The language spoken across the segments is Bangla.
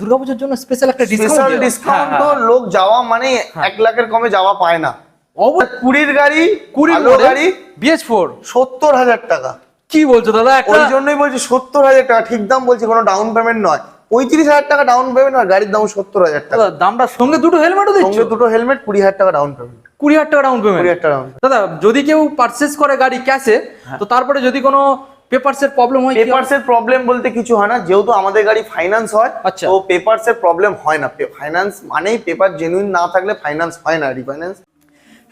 দুর্গাপূজার জন্য স্পেশাল একটা স্পেশাল ডিসকাউন্ট ডিসকাউন্ট তো লোক যাওয়া মানে এক লাখের কমে যাওয়া পায় না। কুড়ির গাড়ি কুড়ি ভালো গাড়ি বিএস ফোর সত্তর হাজার টাকা। কি বলছো দাদা? একটা ওই জন্যই বলছি সত্তর হাজার টাকা ঠিক দাম বলছি কোনো ডাউন পেমেন্ট নয়। পঁয়ত্রিশ হাজার টাকা ডাউন পেমেন্ট আর গাড়ির দাম সত্তর হাজার টাকা। দামটা সঙ্গে দুটো হেলমেটও দিচ্ছ? সঙ্গে দুটো হেলমেট কুড়ি হাজার টাকা ডাউন পেমেন্ট কুড়ি হাজার টাকা ডাউন কুড়ি পেমেন্ট হাজার টাকা দাদা যদি কেউ পারচেস করে গাড়ি ক্যাশে তো তারপরে যদি কোনো পেপারস এর প্রবলেম হয় কি? পেপারস এর প্রবলেম বলতে কিছু হয় না যেহেতু আমাদের গাড়ি ফাইন্যান্স হয় আচ্ছা। তো পেপারস এর প্রবলেম হয় না। ফাইন্যান্স মানেই পেপার জেনুইন না থাকলে ফাইন্যান্স হয় না রিফাইন্যান্স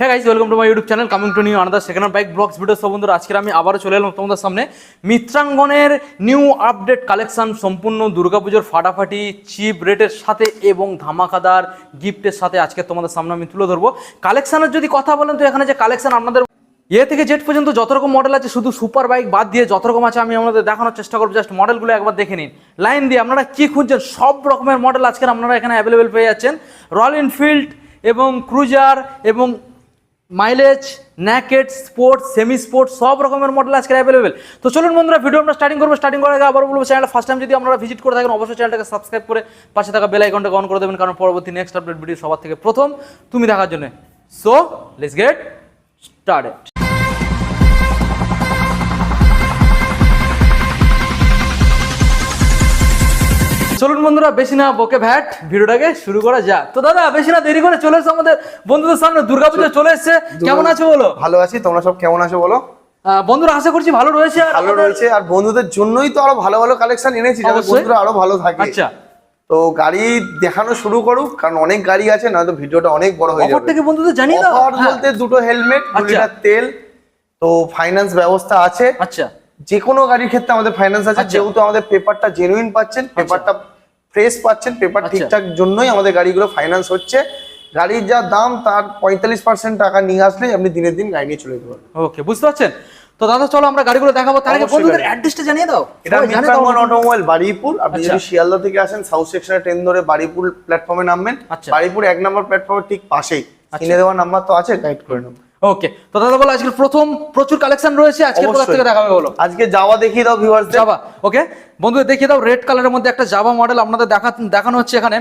হ্যাঁ guys welcome to my YouTube channel coming to new another second bike blogs video সব বন্ধুরা আজকে আমি আবারও চলে এলাম তোমাদের সামনে। মিত্রাঙ্গনের নিউ আপডেট কালেকশন সম্পূর্ণ দুর্গাপুজোর ফাটাফাটি চিপ রেটের সাথে এবং ধামাকাদার গিফটের সাথে আজকে তোমাদের সামনে আমি তুলে ধরবো। কালেকশনের যদি কথা বলেন তো এখানে যে কালেকশন আপনাদের এ থেকে জেড পর্যন্ত যত রকম মডেল আছে, শুধু সুপার বাইক বাদ দিয়ে যত রকম আছে, আমি আপনাদের দেখানোর চেষ্টা করব। জাস্ট মডেলগুলো একবার দেখে নিন। লাইন দিয়ে আপনারা কি খুঁজছেন? সব রকমের মডেল আজকের আপনারা এখানে অ্যাভেলেবেল পেয়ে যাচ্ছেন। রয়্যাল এনফিল্ড এবং ক্রুজার এবং mileage naked sports semi sports সব রকমের মডেল আজকে অ্যাভেলেবেল তো চলুন বন্ধুরা ভিডিও আমরা স্টার্টিং করব। স্টার্টিং করার আগে আবার বলব চ্যানেলটা ফার্স্ট টাইম যদি আপনারা ভিজিট করে থাকেন, অবশ্যই চ্যানেলটাকে সাবস্ক্রাইব করে পাশে থাকা বেল আইকনটা অন করে দেবেন, কারণ পরবর্তী নেক্সট আপডেট ভিডিও সবার থেকে প্রথম, তুমি দেখার জন্য। সো লেটস গেট স্টার্টেড চলুন বন্ধুরা বেশি না বকে ভ্যাট ভিডিওটাকে শুরু করা যাক। তো দাদা বেশি না দেরি করে চলে এসছে আমাদের বন্ধুদের সামনে। দুর্গাপূজা চলে এসছে। কেমন আছো বলো? ভালো আছি তোমরা সব কেমন আছো বলো? বন্ধুরা আশা করছি ভালো রয়েছে আর ভালো রয়েছে আর বন্ধুদের জন্যই তো আরও ভালো ভালো কালেকশন এনেছি যাতে। বন্ধুরা আরও ভালো থাকে। আচ্ছা। তো গাড়ি দেখানো শুরু করুক কারণ অনেক গাড়ি আছে নয়তো ভিডিওটা অনেক বড় হয়ে যাবে। থেকে বন্ধুদের জানিয়ে দাও। হ্যাঁ। বলতে দুটো হেলমেট দু আচ্ছা। তেল তো ফাইন্যান্স ব্যবস্থা আছে। আচ্ছা। যে কোনো গাড়ির ক্ষেত্রে আমাদের ফাইন্যান্স আছে আচ্ছা। যেহেতু আমাদের পেপারটা জেনুইন পাচ্ছেন পেপারটা ফ্রেশ পাচ্ছেন পেপার আচ্ছা। ঠিকঠাক জন্যই আমাদের গাড়িগুলো ফাইন্যান্স হচ্ছে। গাড়ির যা দাম তার পঁয়তাল্লিশ পার্সেন্ট টাকা নিয়ে আসলে আপনি দিনের দিন গাড়ি নিয়ে চলে যেতে পারবেন। ওকে বুঝতে পারছেন? তো দাদা চলো আমরা গাড়িগুলো দেখাবো তার আগে বন্ধুদের অ্যাড্রেসটা জানিয়ে দাও। এটা মিত্রাঙ্গন অটোমোবাইল বারুইপুর আপনি আচ্ছা। যদি শিয়ালদা থেকে আসেন সাউথ সেকশনে ট্রেন ধরে বারুইপুর প্ল্যাটফর্মে নামবেন। আচ্ছা। বারুইপুর এক নম্বর প্ল্যাটফর্মের ঠিক পাশেই। কিনে দেওয়ার নাম্বার তো আছে গাইড করে নেব। ওকে তো দাদা বলো আজকে প্রথম প্রচুর কালেকশন রয়েছে আজকে কোথা। থেকে দেখাবে বলো? আজকে যাওয়া দেখিয়ে দাও ভিউয়ার্সদের জাভা ওকে বন্ধুদের দেখিয়ে দাও রেড কালারের মধ্যে একটা জাভা মডেল আপনাদের দেখা দেখানো হচ্ছে এখানে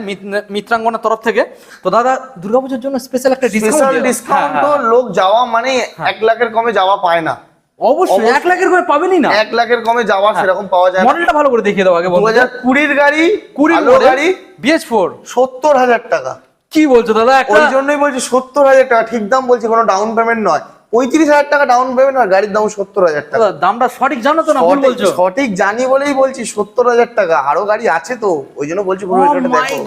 মিত্রাঙ্গনের তরফ থেকে। তো দাদা দুর্গাপূজার জন্য স্পেশাল একটা ডিসকাউন্ট ডিসকাউন্ট তো লোক যাওয়া মানে এক লাখের কমে যাওয়া পায় না। অবশ্যই এক লাখের করে পাবেনই না। এক লাখের কমে যাওয়া সেরকম পাওয়া যায় মডেলটা ভালো করে দেখিয়ে দাও আগে দু বন্ধু হাজার কুড়ির গাড়ি কুড়ি ভালো গাড়ি বিএস ফোর সত্তর হাজার টাকা। কি বলছো দাদা? ওই জন্যই বলছি সত্তর হাজার টাকা ঠিক দাম বলছি কোনো ডাউন পেমেন্ট নয়। পঁয়ত্রিশ হাজার টাকা ডাউন পেমেন্ট আর গাড়ির দাম সত্তর হাজার টাকা। দামটা সঠিক জানো তো না সঠিক- বলছো? সঠিক জানি বলেই বলছি সত্তর হাজার টাকা। আরও গাড়ি আছে তো ওই জন্য বলছি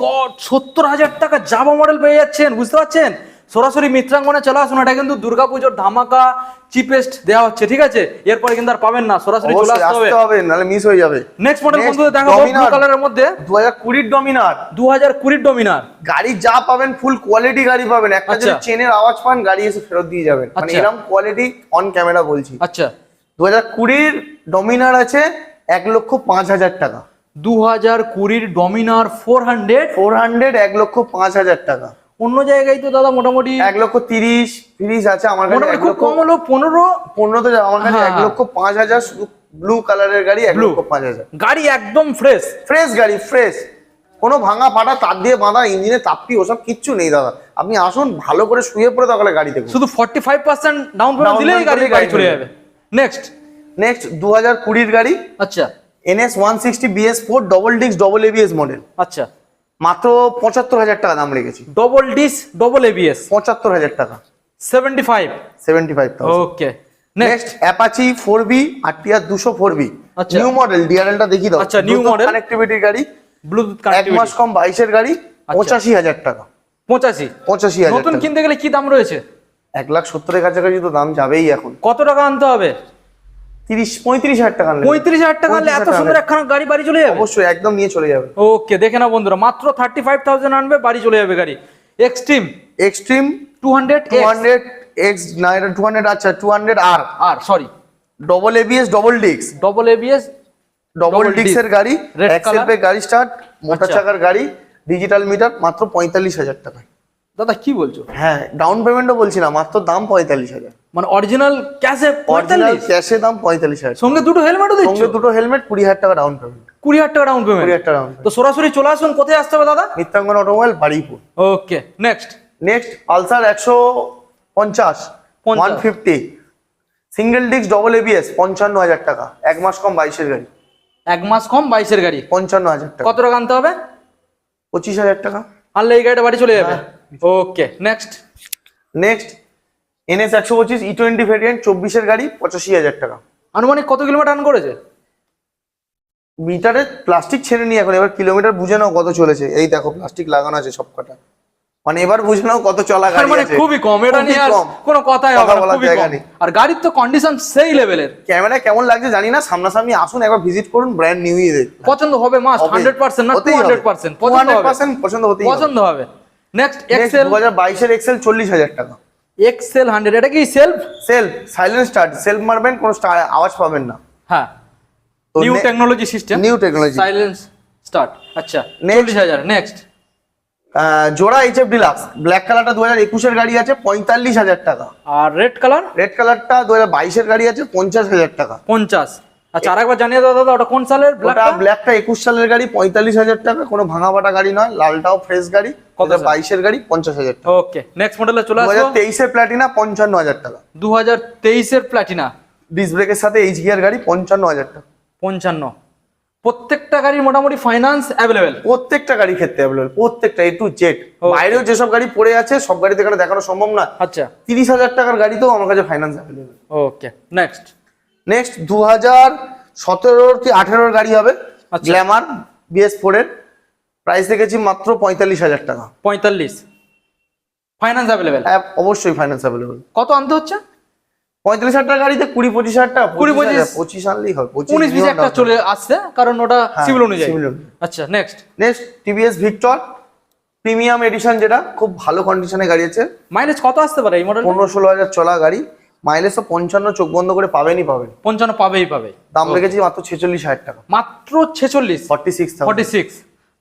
গড সত্তর হাজার টাকা জামা মডেল পেয়ে যাচ্ছেন বুঝতে পারছেন? সরাসরি মিত্রাঙ্গনে চলে আসুন এটা কিন্তু দুর্গাপুজোর ধামাকা চিপেস্ট দেওয়া হচ্ছে ঠিক আছে? এরপরে কিন্তু আর পাবেন না সরাসরি চলে আসতে হবে আসতে হবে। নাহলে মিস হয়ে যাবে। নেক্সট মডেল বন্ধুদের দেখাবো ব্লু কালারের মধ্যে। দু হাজার কুড়ির ডমিনার দু হাজার কুড়ির ডমিনার গাড়ি যা পাবেন ফুল কোয়ালিটি গাড়ি পাবেন। একটা যদি আচ্ছা। চেনের আওয়াজ পান গাড়ি এসে ফেরত দিয়ে যাবেন। মানে। এরকম কোয়ালিটি অন ক্যামেরা বলছি। আচ্ছা। দু হাজার কুড়ির ডমিনার আছে এক লক্ষ পাঁচ হাজার টাকা। দু হাজার কুড়ির Dominar four hundred four hundred এক লক্ষ পাঁচ হাজার টাকা। অন্য জায়গায় তো দাদা মোটামুটি এক লক্ষ তিরিশ তিরিশ আছে আমার কাছে খুব কম হলো পনেরো। পনেরো তো আমার কাছে এক হ্যাঁ। লক্ষ পাঁচ হাজার ব্লু কালারের গাড়ি এক লক্ষ পাঁচ হাজার। গাড়ি একদম ফ্রেশ ফ্রেশ গাড়ি ফ্রেশ কোনো ভাঙা ফাটা তার দিয়ে বাঁধা ইঞ্জিনে তাপ্পি ওসব কিচ্ছু নেই দাদা। আপনি আসুন ভালো করে শুয়ে পড়ে তাহলে গাড়ি দেখুন। শুধু forty five percent down payment দিলেই গাড়ি গাড়ি চলে যাবে। নেক্সট নেক্সট দু হাজার কুড়ির গাড়ি। আচ্ছা। NS one sixty BS four double ডিক্স ডবল এবিএস মডেল আচ্ছা। মাত্র পঁচাত্তর হাজার টাকা দাম রেখেছি। ডবল ডিস ডবল এবিএস পঁচাত্তর হাজার টাকা। Seventy five seventy five okay next Apache four B R TR দুশো ফোর বি। নিউ মডেল ডিআরএলটা দেখি দাও। আচ্ছা, new model। কানেক্টিভিটির গাড়ি। ব্লুটুথ এক মাস কম বাইশের গাড়ি আচ্ছা। পঁচাশি হাজার টাকা। পঁচাশি। পঁচাশি হাজার নতুন কিনতে গেলে কি দাম রয়েছে? এক লাখ সত্তরের কাছাকাছি তো দাম যাবেই এখন। কত টাকা আনতে হবে? তিরিশ পঁয়ত্রিশ হাজার টাকা পঁয়ত্রিশ হাজার টাকা এত 35,000 সুন্দর একখানা গাড়ি বাড়ি চলে যাবে? অবশ্যই একদম নিয়ে চলে যাবে। ওকে দেখে না বন্ধুরা মাত্র থার্টি ফাইভ থাউজেন্ড আনবে বাড়ি চলে যাবে গাড়ি। Extreme extreme two hundred two hundred X না এটা টু হান্ড্রেড আচ্ছা টু হান্ড্রেড আর আর সরি ডবল এবিএস ডবল ডিক্স ডবল এবিএস ডবল গাড়ি গাড়ি স্টার্ট মোটর আচ্ছা। চাকার গাড়ি ডিজিটাল মিটার মাত্র পঁয়তাল্লিশ হাজার টাকা দাদা কি বলছো? হ্যাঁ ডাউন পেমেন্টও বলছি না মাত্র দাম পঁয়তাল্লিশ হাজার। মানে অরিজিনাল ক্যাশে অরিজিনাল ক্যাশে দাম পঁয়তাল্লিশ হাজার সঙ্গে দুটো হেলমেটও দিচ্ছ? সঙ্গে দুটো হেলমেট কুড়ি হাজার টাকা ডাউন পেমেন্ট কুড়ি হাজার টাকা ডাউন কুড়ি পেমেন্ট হাজার টাকা ডাউন তো সরাসরি চলে আসুন কোথায় আসতে হবে দাদা? Mitrangan automobile Baruipur. Okay next next Pulsar একশো পঞ্চাশ। One fifty single disc double ABS পঞ্চান্ন হাজার টাকা। এক মাস কম বাইশের গাড়ি। এক মাস কম বাইশের গাড়ি। পঞ্চান্ন হাজার টাকা। কত টাকা আনতে হবে? পঁচিশ হাজার টাকা। আনলে এই গাড়িটা বাড়ি চলে যাবে। ওকে নেক্সট নেক্সট এনএস একশো পঁচিশ ই টোয়েন্টি ভেরিয়েন্ট চব্বিশের গাড়ি পঁচাশি হাজার টাকা। আনুমানিক কত কিলোমিটার রান করেছে? মিটারে প্লাস্টিক ছেড়ে নি এখন এবার কিলোমিটার বুঝে নাও কত চলেছে। এই দেখো প্লাস্টিক লাগানো আছে সব কটা মানে এবার বুঝে নাও কত চলা গাড়ি মানে খুবই কম এটা নিয়ে আর। কোনো কথাই হবে না খুবই কম। আর গাড়ির তো কন্ডিশন সেই লেভেলের ক্যামেরা কেমন লাগছে জানি না সামনাসামনি আসুন একবার ভিজিট করুন ব্র্যান্ড নিউই দেখুন পছন্দ হবে মাস্ট হান্ড্রেড পার্সেন্ট না টু হান্ড্রেড পার্সেন্ট পছন্দ হবে। পছন্দ হতেই পছন্দ হবে। নেক্সট এক্সেল এক্সেল দু হাজার বাইশের এক্সেল চল্লিশ হাজার টাকা। এক্সেল হান্ড্রেড এটা কি self self silent start self মারবেন কোনো স্টার আওয়াজ পাবেন না। হ্যাঁ। New technology system new technology silence start আচ্ছা. চল্লিশ হাজার নেক্সট জোড়া এইচএফ ডিলাক্স ব্ল্যাক কালারটা দু হাজার একুশের গাড়ি আছে পঁয়তাল্লিশ হাজার টাকা। আর রেড কালার রেড কালারটা দু হাজার বাইশের গাড়ি আছে পঞ্চাশ হাজার টাকা। পঞ্চাশ। আচ্ছা আরেকবার জানিয়ে দাও দাদা ওটা কোন সালের? ব্ল্যাকটা ব্ল্যাকটা একুশ সালের গাড়ি পঁয়তাল্লিশ হাজার টাকা কোনো ভাঙা ফাটা গাড়ি নয় লালটাও ফ্রেশ গাড়ি কত কত সাল? বাইশের গাড়ি পঞ্চাশ হাজার টাকা। ওকে নেক্সট মডেলে চলে আসব। তেইশের প্ল্যাটিনা পঞ্চান্ন হাজার টাকা। দু হাজার তেইশের প্ল্যাটিনা ডিস ব্রেকের সাথে এইচ গিয়ার গাড়ি পঞ্চান্ন হাজার টাকা। পঞ্চান্ন। প্রত্যেকটা গাড়ির মোটামুটি ফাইন্যান্স অ্যাভেলেবেল প্রত্যেকটা গাড়ি ক্ষেত্রে অ্যাভেলেবল প্রত্যেকটা এ টু জেড বাইরেও যেসব গাড়ি পড়ে আছে সব গাড়িতে এখানে দেখানো সম্ভব না আচ্ছা। তিরিশ হাজার টাকার গাড়িতেও আমার কাছে finance available okay next next দু হাজার সতেরোর কি আঠেরোর গাড়ি হবে। গ্ল্যামার বিএস ফোরের প্রাইস দেখেছি মাত্র পঁয়তাল্লিশ হাজার টাকা। পঁয়তাল্লিশ। ফাইন্যান্স অ্যাভেলেবেল অবশ্যই ফাইন্যান্স অ্যাভেলেবেল কত আনতে হচ্ছে? পঁয়তাল্লিশ হাজার টাকার গাড়িতে কুড়ি পঁচিশ হাজার টাকা কুড়ি, পঁচিশ পঁচিশ। পঁচিশ আনলেই হবে উনিশ বিশ একটা চলে আসছে কারণ ওটা হ্যাঁ, সিভিল অনুযায়ী। অনুযায়ী। আচ্ছা next next TVS Victor premium edition যেটা খুব ভালো কন্ডিশনে গাড়ি আছে। মাইলেজ কত আসতে পারে এই মডেল পনেরো ষোলো হাজার চলা গাড়ি। মাইলেজ তো পঞ্চান্ন চোখ বন্ধ করে পাবেনই পাবেন। পঞ্চান্ন পাবেই পাবে। দাম রেখেছি মাত্র ছেচল্লিশ হাজার টাকা। মাত্র ছেচল্লিশ? Forty six forty six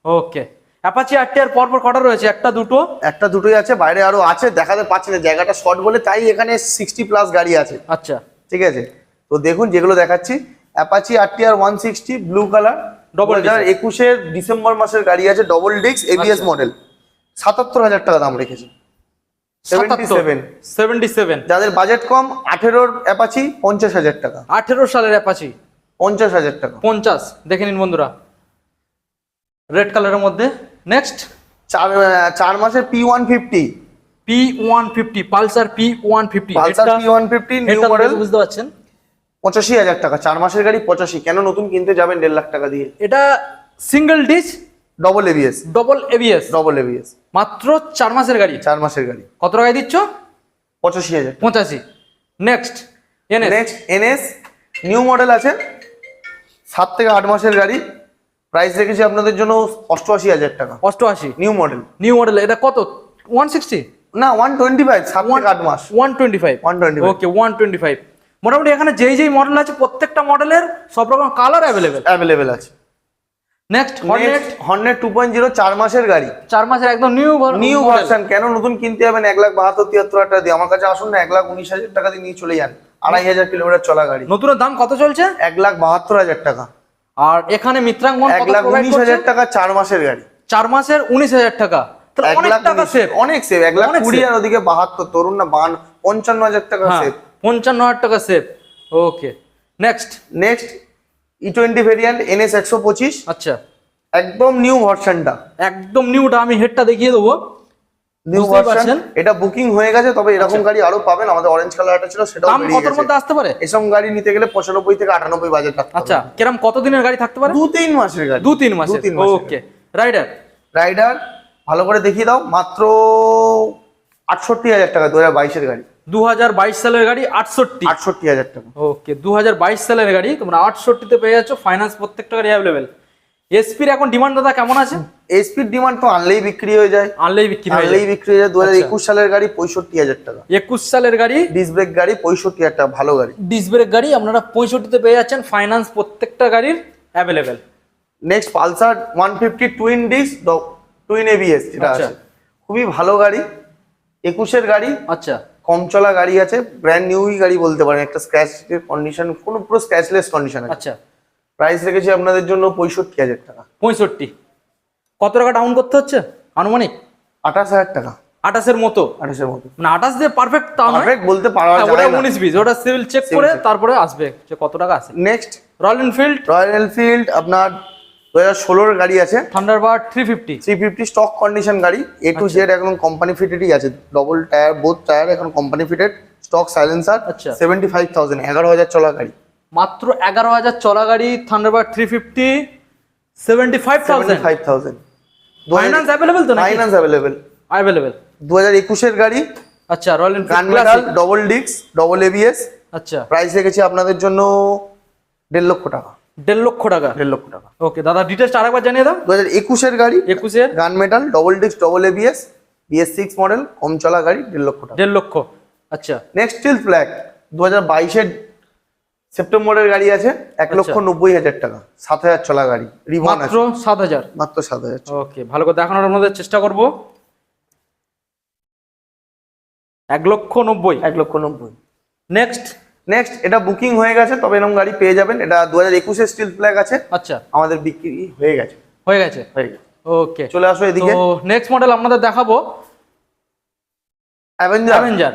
okay Apache আটটি আর পরপর কটা রয়েছে? একটা দুটো? একটা দুটোই আছে বাইরে আরও আছে দেখাতে পাচ্ছি না জায়গাটা শর্ট বলে তাই এখানে সিক্সটি প্লাস গাড়ি আছে। আচ্ছা। ঠিক আছে? তো দেখুন যেগুলো দেখাচ্ছি Apache RT R one sixty blue colour double হাজার একুশের ডিসেম্বর মাসের গাড়ি আছে ডবল ডিস্ক এবিএস। মডেল সাতাত্তর হাজার টাকা দাম রেখেছি সেভেন্টি সেভেন সেভেন্টি সেভেন যাদের বাজেট কম আঠেরোর অ্যাপাচি পঞ্চাশ হাজার টাকা। আঠেরো সালের অ্যাপাচি পঞ্চাশ হাজার টাকা। পঞ্চাশ। দেখে নিন বন্ধুরা। রেড কালারের মধ্যে। নেক্সট চার চার মাসের P one fifty P one fifty Pulsar P one fifty Pulsar P one fifty new model বুঝতে পারছেন? পঁচাশি হাজার টাকা। চার মাসের গাড়ি পঁচাশি। কেন নতুন কিনতে যাবেন দেড় লাখ টাকা দিয়ে? এটা single disc double ABS double ABS double ABS মাত্র চার মাসের গাড়ি। চার মাসের গাড়ি। কত টাকায় দিচ্ছ? পঁচাশি হাজার পঁচাশি। নেক্সট এনে নেক্সট এনএস নিউ মডেল আছে। সাত থেকে আট মাসের গাড়ি। প্রাইস রেখেছি আপনাদের জন্য অষ্টআশি হাজার টাকা। অষ্টআশি। নিউ মডেল নিউ মডেল এটা কত? ওয়ান সিক্সটি না ওয়ান টোয়েন্টি ফাইভ সাত থেকে আট মাস। One twenty five one twenty okay one twenty five মোটামুটি এখানে যেই যেই মডেল আছে প্রত্যেকটা মডেলের সব রকম কালার অ্যাভেলেবেল অ্যাভেলেবেল আছে। Next Hornet Hornet two point zero চার মাসের গাড়ি। চার মাসের একদম নিউ নিউ ভার্সন কেন নতুন কিনতে যাবেন? এক লাখ বাহাত্তর তিয়াত্তর হাজার টাকা দিয়ে। আমার কাছে আসুন না এক লাখ উনিশ হাজার টাকা দিয়ে নিয়ে চলে যান। আড়াই হাজার কিলোমিটার চলা গাড়ি। নতুনের দাম কত চলছে? এক লাখ বাহাত্তর হাজার টাকা। আর এখানে মিত্রাঙ্গন এক লাখ উনিশ হাজার টাকা চার মাসের গাড়ি। চার মাসের উনিশ হাজার টাকা। অনেক টাকা সেভ অনেক সেভ এক লাখ কুড়ি। আর ওদিকে বাহাত্তর। তরুণ না বান পঞ্চান্ন হাজার টাকা হ্যাঁ সেভ পঞ্চান্ন হাজার টাকা save okay next next E twenty variant NS একশো পঁচিশ। আচ্ছা। একদম নিউ ভার্সনটা একদম নিউটা আমি হেডটা দেখিয়ে দেবো। নিউ ভার্সন এটা বুকিং হয়ে গেছে তবে এরকম গাড়ি আরও পাবেন আমাদের অরেঞ্জ কালারটা ছিল সেটাও দাম কতর মধ্যে আসতে পারে? এসব গাড়ি নিতে গেলে পঁচানব্বই থেকে আটানব্বই বাজেট রাখতে আচ্ছা কিরম কত দিনের গাড়ি থাকতে পারে? দু তিন মাসের গাড়ি। দু তিন মাসে দু তিন মাসের ওকে রাইডার রাইডার ভালো করে দেখিয়ে দাও মাত্র আটষট্টি হাজার টাকা দু হাজার বাইশের গাড়ি। দু হাজার বাইশ সালের গাড়ি আটষট্টি। আটষট্টি হাজার টাকা। ওকে দু হাজার বাইশ সালের গাড়ি তোমরা আটষট্টিতে পেয়ে যাচ্ছ ফাইন্যান্স প্রত্যেকটা গাড়ি অ্যাভেলেবেল এসপির এখন ডিমান্ড দাদা কেমন আছে? এসপির ডিমান্ড তো আনলেই বিক্রি হয়ে যায়। আনলেই বিক্রি হয়ে আনলেই বিক্রি হয়ে যায়। দু হাজার আচ্ছা। একুশ সালের গাড়ি পঁয়ষট্টি হাজার টাকা। একুশ সালের গাড়ি? ডিস ব্রেক গাড়ি পঁয়ষট্টি হাজার টাকা ভালো গাড়ি। ডিস ব্রেক গাড়ি আপনারা পঁয়ষট্টিতে পেয়ে যাচ্ছেন ফাইন্যান্স প্রত্যেকটা গাড়ির available next Pulsar one fifty twin disc twin ABS যেটা আচ্ছা। আছে। খুবই ভালো গাড়ি। একুশের গাড়ি আচ্ছা। কম চলা গাড়ি আছে ব্র্যান্ড নিউই গাড়ি বলতে পারেন একটা স্ক্র্যাচ কন্ডিশন কোনো পুরো স্ক্র্যাচলেস কন্ডিশন আছে। আচ্ছা। প্রাইস রেখেছি আপনাদের জন্য পঁয়ষট্টি হাজার টাকা। পঁয়ষট্টি। কত টাকা ডাউন করতে হচ্ছে? আনুমানিক? আঠাশ হাজার টাকা। আঠাশের মতো? আঠাশের মতো। মানে আঠাশ দিয়ে পারফেক্ট তা পারফেক্ট বলতে পারা হ্যাঁ, ওটা না। উনিশ বিশ ওটা সিভিল চেক করে তারপরে আসবে যে কত টাকা আছে। Next Royal Enfield Royal Enfield আপনার হাজার গাড়ি আছে। Thunderbird three fifty three fifty stock condition গাড়ি। এ টু জেড এখন কোম্পানি ফিটেডই আছে। ডবল টায়ার বোথ টায়ার এখন কোম্পানি ফিটেড স্টক সাইলেন্সার আচ্ছা। সেভেন্টি ফাইভ থাউজেন্ড এগারো হাজার চলা গাড়ি। মাত্র এগারো হাজার চলা গাড়ি Thunderbird three fifty seventy five thousand five thousand finance available তো ফাইন্যান্স অ্যাভেলেবেল অ্যাভেলেবেল দু হাজার একুশের গাড়ি। আচ্ছা রয়্যাল এনফিল্ড ডবল ডিক্স ডবল এবিএস আচ্ছা। প্রাইস রেখেছি আপনাদের জন্য দেড় লক্ষ টাকা। দেড় লক্ষ টাকা। দেড় লক্ষ টাকা। ওকে দাদা ডিটেলস আরেকবার জানিয়ে দাও। দু হাজার একুশের গাড়ি একুশের? গান মেটাল ডবল ডিক্স double ABS BS six model কম চলা গাড়ি দেড় লক্ষ টাকা। দেড় লক্ষ। আচ্ছা। নেক্সট স্টিল ফ্ল্যাগ দু হাজার বাইশের সেপ্টেম্বরের গাড়ি আছে এক লক্ষ নব্বই হাজার টাকা সাত হাজার চলা গাড়ি মাত্র সাত হাজার? মাত্র সাত হাজার ওকে ভালো করে দেখানোর আমাদের চেষ্টা করব। এক লক্ষ নব্বই। এক লক্ষ নব্বই। নেক্সট নেক্সট এটা বুকিং হয়ে গেছে তবে এরকম গাড়ি পেয়ে যাবেন। এটা দু হাজার একুশের স্টিল ফ্ল্যাগ আছে। আচ্ছা। আমাদের বিক্রি হয়ে গেছে। হয়ে গেছে? হয়ে গেছে। ওকে চলে আসো এদিকে। নেক্সট মডেল আপনাদের দেখাবো। অ্যাভেঞ্জার অ্যাভেঞ্জার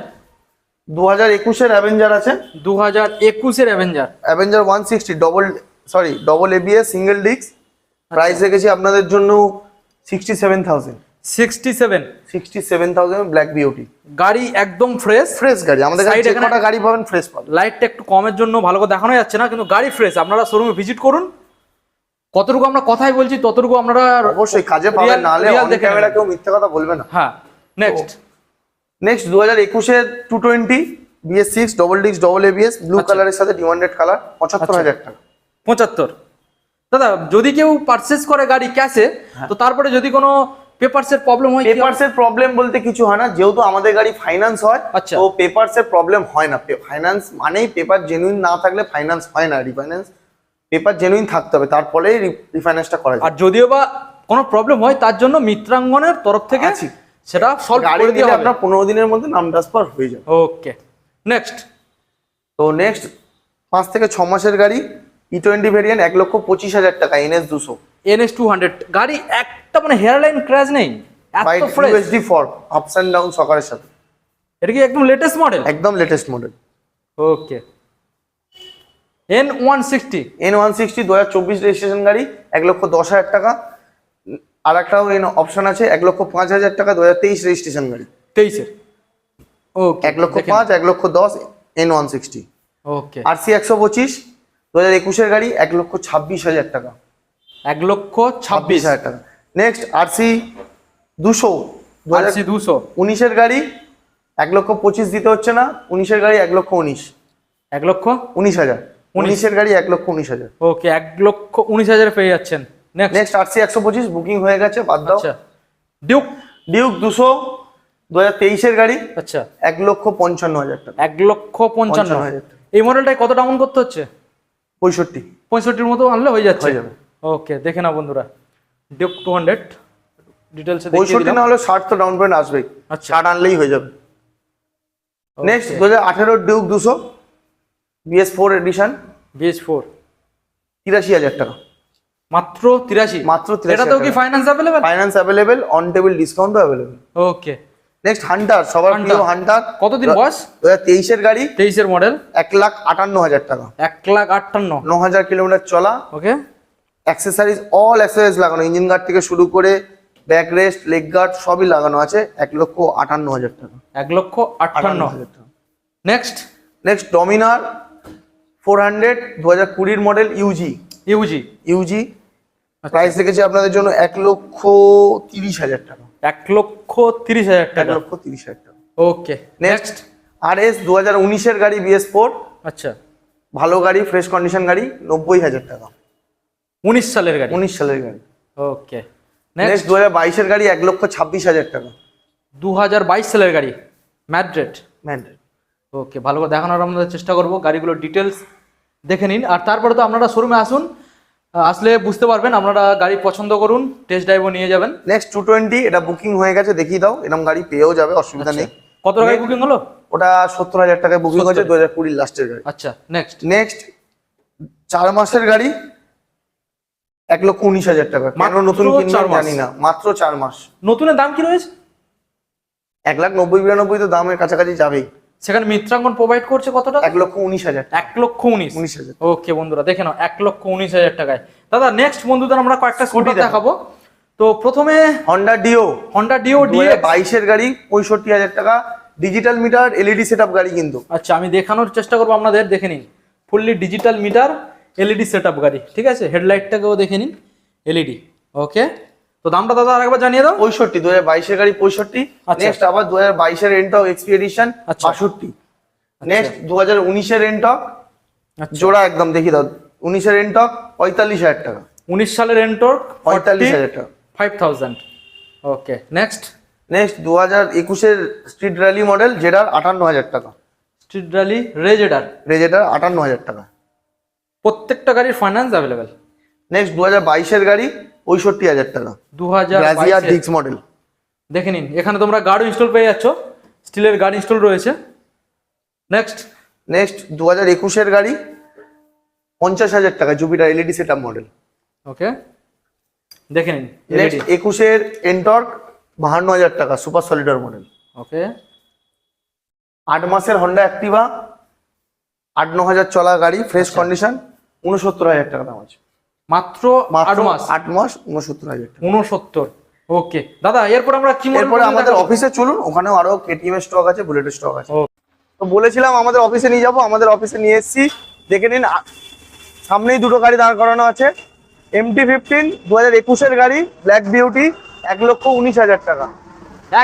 দু হাজার একুশের অ্যাভেঞ্জার আছে। দু হাজার একুশের Avenger Avenger one sixty double sorry double ABS single disc price রেখেছি আপনাদের জন্য sixty seven thousand sixty seven sixty seven thousand black beauty গাড়ি একদম ফ্রেশ ফ্রেশ গাড়ি। আমাদের কাছে কটা গাড়ি পাবেন ফ্রেশ পাবেন। লাইটটা একটু কমের জন্য ভালো করে দেখানো যাচ্ছে না কিন্তু গাড়ি ফ্রেশ আপনারা শোরুমে ভিজিট করুন। কতটুকু আমরা কথাই বলছি ততটুকু আপনারা অবশ্যই কাজে পাবেন Real- নাহলে অন ক্যামেরা কেউ মিথ্যে কথা বলবে না। হ্যাঁ নেক্সট নেক্সট দু হাজার একুশের two twenty BS six double disc double ABS blue আচ্ছা। কালারের সাথে ডিমান্ডেড কালার পঁচাত্তর হাজার টাকা। পঁচাত্তর। দাদা যদি কেউ পারচেস করে গাড়ি ক্যাশে তো তারপরে যদি কোনো পেপারসের প্রবলেম হয় কি? হবে? পেপারস প্রবলেম বলতে কিছু হয় না। যেহেতু আমাদের গাড়ি ফাইন্যান্স হয় আচ্ছা। তো পেপারস এর প্রবলেম হয় না। ফাইন্যান্স মানেই পেপার জেনুইন না থাকলে ফাইন্যান্স হয় না। রিফাইন্যান্স পেপার জেনুইন থাকতে হবে। তারপরেই রিফাইন্যান্সটা করা যায়। আর যদিও বা কোনো প্রবলেম হয় তার জন্য মিত্রাঙ্গনের তরফ থেকে আছি। সেটা সলভ করে হবে। আপনার পনেরো দিনের মধ্যে নাম ট্রান্সফার হয়ে যাবে। ওকে নেক্সট তো নেক্সট পাঁচ থেকে ছ মাসের গাড়ি ই টোয়েন্টি ভেরিয়েন্ট এক লক্ষ পঁচিশ হাজার টাকা এনএস দুশো। এনএস টু হান্ড্রেড গাড়ি একটা মানে হেয়ারলাইন ক্র্যাশ নেই বাই এত fresh USD for ups down সকারের সাথে। এটা কি একদম লেটেস্ট মডেল একদম latest model okay N one sixty N one sixty দু হাজার চব্বিশ রেজিস্ট্রেশন গাড়ি এক লক্ষ দশ হাজার টাকা। আর একটাও এন অপশন আছে এক লক্ষ পাঁচ হাজার টাকা দু হাজার তেইশ রেজিস্ট্রেশন গাড়ি। তেইশের ওকে এক লক্ষ পাঁচ এক লক্ষ দশ N one sixty okay R C একশো পঁচিশ দু হাজার একুশের গাড়ি এক লক্ষ ছাব্বিশ হাজার টাকা। এক লক্ষ ছাব্বিশ। হাজার টাকা। নেক্সট আর সি দুশো আশি দুশো। উনিশের গাড়ি এক লক্ষ পঁচিশ দিতে হচ্ছে না উনিশের গাড়ি এক লক্ষ উনিশ। এক লক্ষ? উনিশ হাজার। উনিশের গাড়ি এক লক্ষ উনিশ হাজার। ওকে এক লক্ষ উনিশ হাজারে পেয়ে যাচ্ছেন। নেক্সট নেক্সট আর সি একশো পঁচিশ বুকিং হয়ে গেছে বাদ দাও। আচ্ছা। ডিউক ডিউক দুশো দু হাজার তেইশের গাড়ি আচ্ছা। এক লক্ষ পঞ্চান্ন হাজার টাকা। এক লক্ষ পঞ্চান্ন। পঞ্চান্ন হাজার এই মডেলটায় কত ডাউন করতে হচ্ছে? পঁয়ষট্টি। পঁয়ষট্টির মতো আনলে হয়ে যাচ্ছে। হয়ে যাবে। ওকে দেখে নাও বন্ধুরা। ডিউক টু হান্ড্রেড ডিটেলসে পঁয়ষট্টি না হলে ষাট তো ডাউন পেমেন্ট আসবেই। আচ্ছা। ষাট আনলেই হয়ে যাবে। নেক্সট দু হাজার আঠেরো ডিউক দুশো BS four edition BS four তিরাশি হাজার টাকা। মাত্র তিরাশি? মাত্র 83 এটাতেও কি। Finance available finance available on table ডিসকাউন্টও available okay next Hunter সবার। প্রিয় হান্টার কতদিন বয়স? দু হাজার তেইশের গাড়ি। তেইশের মডেল এক লাখ আটান্ন হাজার টাকা। এক লাখ আটান্ন। ন হাজার কিলোমিটার চলা। ওকে অ্যাক্সেসরিজ অল অ্যাক্সেসরিজ লাগানো। ইঞ্জিন গার্ড থেকে শুরু করে ব্যাক রেস্ট লেগ গার্ড সবই লাগানো আছে। এক লক্ষ আটান্ন হাজার টাকা। এক লক্ষ আটান্ন। হাজার টাকা। Next next Dominar four hundred দু হাজার কুড়ির মডেল ইউজি ইউজি ইউজি প্রাইস রেখেছি আপনাদের জন্য এক লক্ষ তিরিশ হাজার টাকা। এক লক্ষ তিরিশ হাজার টাকা। এক লক্ষ তিরিশ হাজার টাকা। ওকে নেক্সট আর এস দু হাজার উনিশের গাড়ি বিএস ফোর আচ্ছা। ভালো গাড়ি ফ্রেশ কন্ডিশন গাড়ি নব্বই হাজার টাকা। উনিশ সালের গাড়ি? উনিশ সালের গাড়ি। ওকে নেক্সট দু হাজার বাইশের গাড়ি এক লক্ষ ছাব্বিশ হাজার টাকা। দু হাজার বাইশ সালের গাড়ি ম্যাড্রেড ম্যান্ডেট ওকে ভালো করে দেখানোর আমরা চেষ্টা করব গাড়িগুলোর ডিটেলস দেখে নিন। আর তারপরে তো আপনারা শোরুমে আসুন আসলে বুঝতে পারবেন আপনারা গাড়ি পছন্দ করুন টেস্ট ড্রাইভও নিয়ে যাবেন। নেক্সট টু টোয়েন্টি এটা বুকিং হয়ে গেছে দেখিয়ে দাও এরকম গাড়ি পেয়েও যাবে অসুবিধা নেই। কত টাকায় বুকিং হলো? ওটা সত্তর হাজার টাকায় বুকিং হয়েছে দু হাজার কুড়ির লাস্টের গাড়ি। আচ্ছা নেক্সট নেক্সট চার মাসের গাড়ি এক লক্ষ উনিশ হাজার টাকা। মাত্র নতুন জানি না মাত্র চার মাস। নতুনের দাম কি রয়েছে? এক লাখ নব্বই বিরানব্বই তো দামের কাছাকাছি যাবেই। সেখানে মিত্রাঙ্গন প্রোভাইড করছে কতটা এক লক্ষ উনিশ হাজার এক লক্ষ উনিশ? উনিশ হাজার ওকে বন্ধুরা দেখে নাও এক লক্ষ উনিশ হাজার টাকায়। দাদা নেক্সট বন্ধুদের আমরা কয়েকটা স্কুটি দেখাবো। তো প্রথমে Honda Dio Honda Dio DX বাইশের গাড়ি পঁয়ষট্টি হাজার টাকা। ডিজিটাল মিটার এলইডি সেট গাড়ি কিন্তু। আচ্ছা আমি দেখানোর চেষ্টা করব আপনাদের দেখে নিন। Fully digital meter LED set গাড়ি ঠিক আছে? হেডলাইটটাকেও দেখে নিন এলইডি ওকে তো দামটা দাদা আরেকবার জানিয়ে দাও। পঁয়ষট্টি দু হাজার বাইশের গাড়ি পঁয়ষট্টি। আচ্ছা। নেক্সট আবার দু হাজার বাইশের এনটক এক্সপি এডিশন আচ্ছা। বাষট্টি। নেক্সট দু হাজার উনিশের এনটক আচ্ছা। জোড়া একদম দেখি দাও। উনিশের এনটক পঁয়তাল্লিশ হাজার টাকা। উনিশ সালের এন্টোর পঁয়তাল্লিশ হাজার টাকা। Five thousand okay next next দু হাজার একুশের স্ট্রিট র্যালি মডেল জেডার আটান্ন হাজার টাকা। স্ট্রিট র্যালি রেজেডার রেজেডার আটান্ন হাজার টাকা। প্রত্যেকটা গাড়ির ফাইন্যান্স অ্যাভেলেবেল নেক্সট দু হাজার বাইশের গাড়ি পঁয়ষট্টি হাজার টাকা। দু হাজার ডিক্স মডেল দেখে নিন এখানে তোমরা গার্ড ইনস্টল পেয়ে যাচ্ছ। স্টিলের গার্ড ইনস্টল রয়েছে। নেক্সট নেক্সট দু হাজার একুশের গাড়ি পঞ্চাশ হাজার টাকা Jupiter LED set model okay দেখে নিন নেক্সট একুশের এনটর্ক বাহান্ন হাজার টাকা সুপার সলিডার মডেল ওকে আট মাসের হন্ডা অ্যাক্টিভা আট ন হাজার চলা গাড়ি ফ্রেশ আচ্ছা। কন্ডিশন উনসত্তর হাজার টাকা দাম আছে। মাত্র আট মাস। আট মাস উনসত্তর হাজার টাকা। উনসত্তর ওকে। দাদা এরপর আমরা কি এরপরে আমাদের অফিসে চলুন ওখানেও আরও কেটিএম স্টক আছে বুলেটের স্টক আছে। তো বলেছিলাম আমাদের অফিসে নিয়ে যাব আমাদের অফিসে নিয়ে এসেছি। দেখে নিন সামনেই দুটো গাড়ি দাঁড় করানো আছে। এমটি ফিফটিন দু হাজার একুশের গাড়ি ব্ল্যাক বিউটি এক লক্ষ উনিশ হাজার টাকা।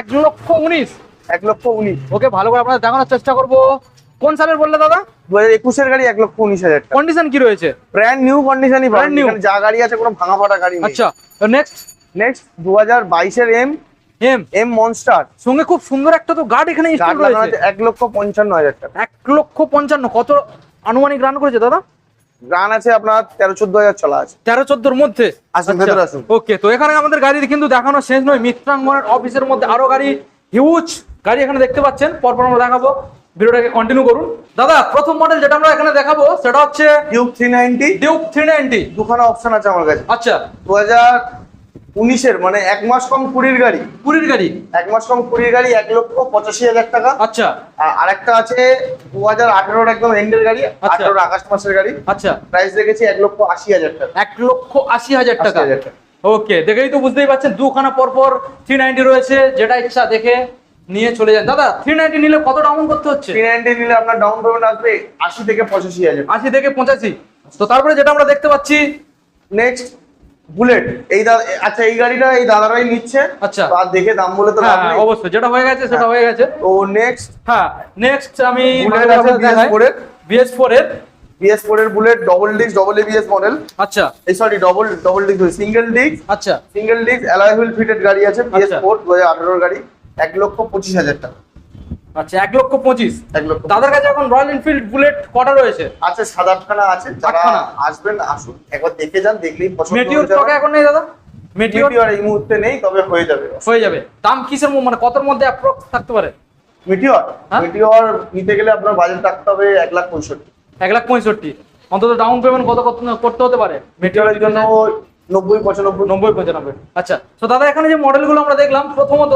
এক লক্ষ উনিশ? এক লক্ষ উনিশ। ওকে ভালো করে আপনাদের দেখানোর চেষ্টা করব। কোন সালের বললে দাদা? দু হাজার একুশের গাড়ি এক লক্ষ উনিশ হাজার টাকা। কন্ডিশন কি রয়েছে? ব্র্যান্ড নিউ কন্ডিশনই ব্র্যান্ড নিউ যা গাড়ি আছে কোনো ভাঙা ফাটা গাড়ি নেই। আচ্ছা নেক্সট নেক্সট দু হাজার বাইশের এম এম এম মনস্টার সঙ্গে খুব সুন্দর একটা তো গার্ড এখানে ইনস্টল রয়েছে। আছে এক লক্ষ পঞ্চান্ন হাজার টাকা। এক লক্ষ পঞ্চান্ন কত আনুমানিক রান করেছে দাদা? গান আছে আপনার তেরো চোদ্দ হাজার চলা আছে। তেরো চোদ্দোর মধ্যে? আসুন, ভেতরে আসুন। ওকে তো এখানে আমাদের গাড়ি কিন্তু দেখানো শেষ নয়। মিত্রাঙ্গনের অফিসের মধ্যে আরও গাড়ি হিউজ গাড়ি এখানে দেখতে পাচ্ছেন। পরপর আমরা দেখাবো। ভিডিওটাকে কন্টিনিউ করুন। দাদা প্রথম মডেল যেটা আমরা এখানে দেখাবো সেটা হচ্ছে Duke three ninety Duke three ninety দুখানা অপশন আছে আমার কাছে। আচ্ছা। দু হাজার উনিশের মানে এক মাস কম কুড়ির গাড়ি। পুরীর গাড়ি? এক মাস কম কুড়ির গাড়ি এক লক্ষ পঁচাশি হাজার টাকা। আচ্ছা। আর আরেকটা আছে দু হাজার আঠেরোর একদম এন্ডের গাড়ি আঠেরোর আগস্ট মাসের গাড়ি। আচ্ছা। প্রাইস রেখেছি এক লক্ষ আশি হাজার টাকা। এক লক্ষ আশি হাজার টাকা। 80,000 টাকা। ওকে দেখেই তো বুঝতেই পারছেন দুখানা পরপর থ্রি নাইনটি রয়েছে যেটা ইচ্ছা দেখে নিয়ে চলে যান দাদা থ্রি নাইনটি নিলে কত ডাউন করতে হচ্ছে? থ্রি নাইনটি নিলে আপনার ডাউন পেমেন্ট আসবে আশি থেকে পঁচাশি হাজার। আশি থেকে পঁচাশি। তো তারপরে যেটা আমরা দেখতে পাচ্ছি নেক্সট বুলেট এই আচ্ছা এই গাড়িটা এই দাদারাই নিচ্ছে। আচ্ছা। আর দেখে দাম বলে তো হ্যাঁ লাভ হ্যাঁ, নেই। অবশ্যই। যেটা হয়ে গেছে সেটা হয়ে। গেছে। তো নেক্সট হ্যাঁ নেক্সট আমি Bullet আছে BS4 এর। বিএস ফোর এর। বিএস ফোর এর bullet double disc double ABS model আচ্ছা। এই sorry double double disc single disc আচ্ছা। Single disc alloy wheel fitted গাড়ি আছে বিএস আচ্ছা। ফোর দু হাজার আঠারোর গাড়ি। এক লক্ষ পঁচিশ হাজার টাকা। আচ্ছা এক লক্ষ পঁচিশ। এক লক্ষ তাদের কাছে এখন রয়্যাল এনফিল্ড বুলেট কটা রয়েছে? আছে সাত আটখানা আছে যারা আসবেন আসুন। একবার দেখে যান দেখলেই পছন্দ মেটিওর স্টকে এখন নেই দাদা? মেটিওর এই মুহূর্তে নেই তবে হয়ে যাবে। হয়ে যাবে। দাম কিসের মানে কতর মধ্যে অ্যাপ্রক্স থাকতে পারে? মিটিওর হ্যাঁ? মিটিওর নিতে গেলে আপনার বাজেট রাখতে হবে এক লাখ পঁয়ষট্টি। এক লাখ পঁয়ষট্টি। অন্তত ডাউন পেমেন্ট কত কত করতে হতে পারে? মিটিওরের জন্য নব্বই পঁচানব্বই। নব্বই পঁচানব্বই। আচ্ছা তো দাদা এখানে যে মডেলগুলো আমরা দেখলাম প্রথমত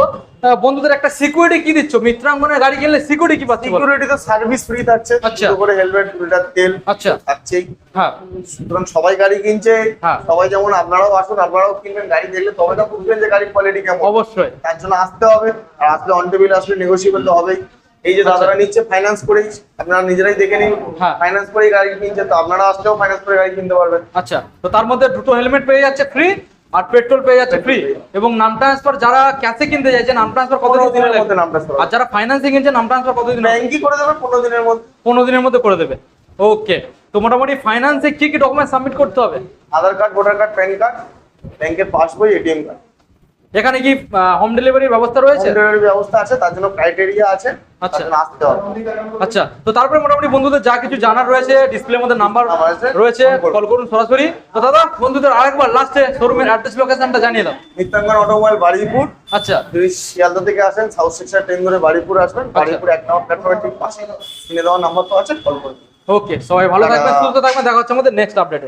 বন্ধুদের একটা সিকিউরিটি কি দিচ্ছ? মিত্রাঙ্গনের গাড়ি কিনলে সিকিউরিটি কি পাচ্ছি সিকিউরিটি তো সার্ভিস ফ্রি থাকছে আচ্ছা। করে হেলমেট লিটার তেল আচ্ছা। থাকছেই। হ্যাঁ। সুতরাং সবাই গাড়ি কিনছে হ্যাঁ। সবাই যেমন আপনারাও আসুন আপনারাও কিনবেন গাড়ি দেখলে তবে না বুঝবেন যে গাড়ির কোয়ালিটি কেমন। অবশ্যই। তার জন্য আসতে হবে আর আসলে অন টেবিল আসলে নেগোসিয়েবল তো হবেই। এই যে আচ্ছা। দাদারা নিচ্ছে ফাইন্যান্স করেই আপনারা নিজেরাই দেখে নিন। হ্যাঁ। ফাইন্যান্স করেই গাড়ি কিনছে তো আপনারা আসলেও ফাইন্যান্স করে গাড়ি কিনতে পারবেন। আচ্ছা তো তার মধ্যে দুটো হেলমেট পেয়ে যাচ্ছে ফ্রি আর পেট্রোল পেয়ে যাচ্ছে ফ্রি এবং নাম ট্রান্সফার যারা ক্যাশে কিনতে চাইছে নাম ট্রান্সফার কত দিনের মধ্যে নামটা আর যারা ফাইন্যান্সে কিনছে নাম ট্রান্সফার কত দিন ব্যাংকই করে দেবে পনেরো দিনের মধ্যে। পনেরো দিনের মধ্যে করে দেবে। ওকে তো মোটামুটি ফাইন্যান্সে কি কি ডকুমেন্ট সাবমিট করতে হবে? Aadhaar card voter card PAN card ব্যাংকের পাসবই এটিএম কার্ড এখানে কি হোম ডেলিভারির ব্যবস্থা রয়েছে? হোম ডেলিভারি ব্যবস্থা আছে তার জন্য ক্রাইটেরিয়া আছে আচ্ছা। আসতে হবে। আচ্ছা তো তারপরে মোটামুটি বন্ধুদের যা কিছু জানার রয়েছে ডিসপ্লের মধ্যে নাম্বার রয়েছে কল করুন। সরাসরি। তো দাদা বন্ধুদের আরেকবার লাস্টে শোরুমের অ্যাড্রেস লোকেশনটা জানিয়ে দাও। নিত্যাঙ্গন অটোমোবাইল বাড়িপুর। আচ্ছা। যদি শিয়ালদা থেকে আসেন সাউথ সেকশন ট্রেন ধরে বাড়িপুর আসবেন। বাড়িপুর এক নম্বর প্ল্যাটফর্মের ঠিক পাশে। কিনে দেওয়ার নাম্বার তো আছে কল করবেন ওকে সবাই ভালো থাকবেন। সুস্থ থাকবেন দেখা হচ্ছে আমাদের নেক্সট আপডেটে